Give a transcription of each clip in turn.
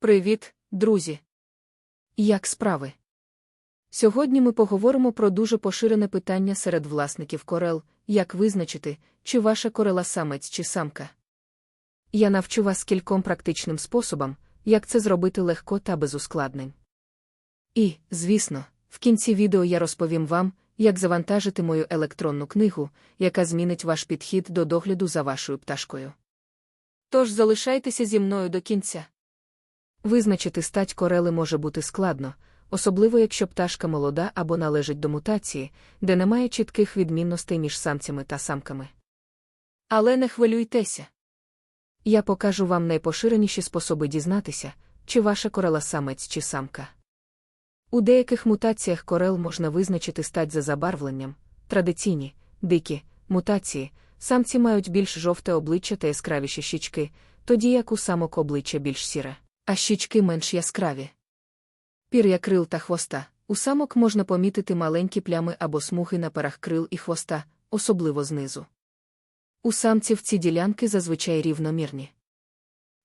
Привіт, друзі! Як справи? Сьогодні ми поговоримо про дуже поширене питання серед власників корел, як визначити, чи ваша корела самець чи самка. Я навчу вас кільком практичним способам, як це зробити легко та безускладним. І, звісно, в кінці відео я розповім вам, як завантажити мою електронну книгу, яка змінить ваш підхід до догляду за вашою пташкою. Тож залишайтеся зі мною до кінця. Визначити стать корели може бути складно, особливо якщо пташка молода або належить до мутації, де немає чітких відмінностей між самцями та самками. Але не хвилюйтеся. Я покажу вам найпоширеніші способи дізнатися, чи ваша корела самець чи самка. У деяких мутаціях корел можна визначити стать за забарвленням, традиційні, дикі, мутації, самці мають більш жовте обличчя та яскравіші щічки, тоді як у самок обличчя більш сіре, а щічки менш яскраві. Пір'я крил та хвоста. У самок можна помітити маленькі плями або смуги на перах крил і хвоста, особливо знизу. У самців ці ділянки зазвичай рівномірні.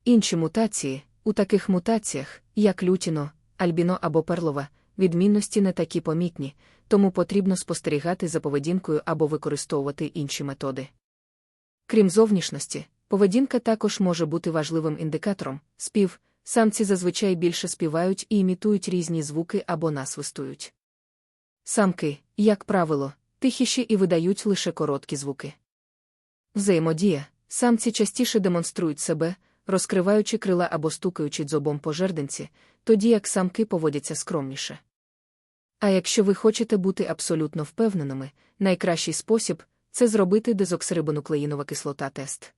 Інші мутації, у таких мутаціях, як лютіно, альбіно або перлова, відмінності не такі помітні, тому потрібно спостерігати за поведінкою або використовувати інші методи. Крім зовнішності, поведінка також може бути важливим індикатором, спів, самці зазвичай більше співають і імітують різні звуки або насвистують. Самки, як правило, тихіші і видають лише короткі звуки. Взаємодія, самці частіше демонструють себе, розкриваючи крила або стукаючи дзобом по жерденці, тоді як самки поводяться скромніше. А якщо ви хочете бути абсолютно впевненими, найкращий спосіб це зробити дезоксирибонуклеїнова кислота тест.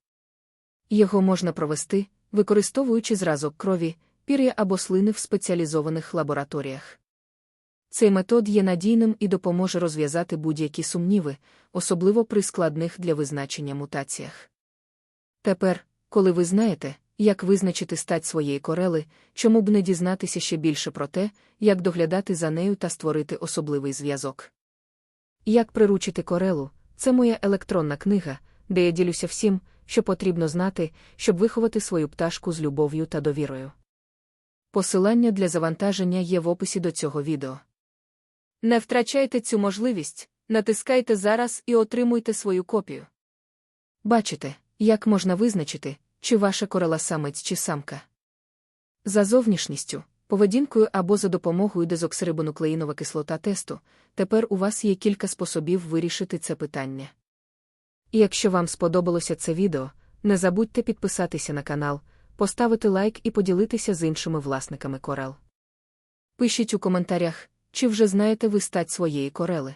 Його можна провести, використовуючи зразок крові, пір'я або слини в спеціалізованих лабораторіях. Цей метод є надійним і допоможе розв'язати будь-які сумніви, особливо при складних для визначення мутаціях. Тепер, коли ви знаєте, як визначити стать своєї корели, чому б не дізнатися ще більше про те, як доглядати за нею та створити особливий зв'язок. Як приручити корелу це моя електронна книга, де я ділюся всім, що потрібно знати, щоб виховати свою пташку з любов'ю та довірою. Посилання для завантаження є в описі до цього відео. Не втрачайте цю можливість, натискайте зараз і отримуйте свою копію. Бачите, як можна визначити, чи ваша корела самець чи самка. За зовнішністю, поведінкою або за допомогою дезоксирибонуклеїнова кислота тесту, тепер у вас є кілька способів вирішити це питання. Якщо вам сподобалося це відео, не забудьте підписатися на канал, поставити лайк і поділитися з іншими власниками корел. Пишіть у коментарях, чи вже знаєте ви стать своєї корели.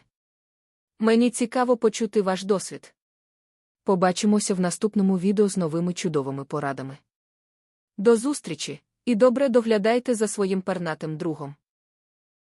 Мені цікаво почути ваш досвід. Побачимося в наступному відео з новими чудовими порадами. До зустрічі і добре доглядайте за своїм пернатим другом.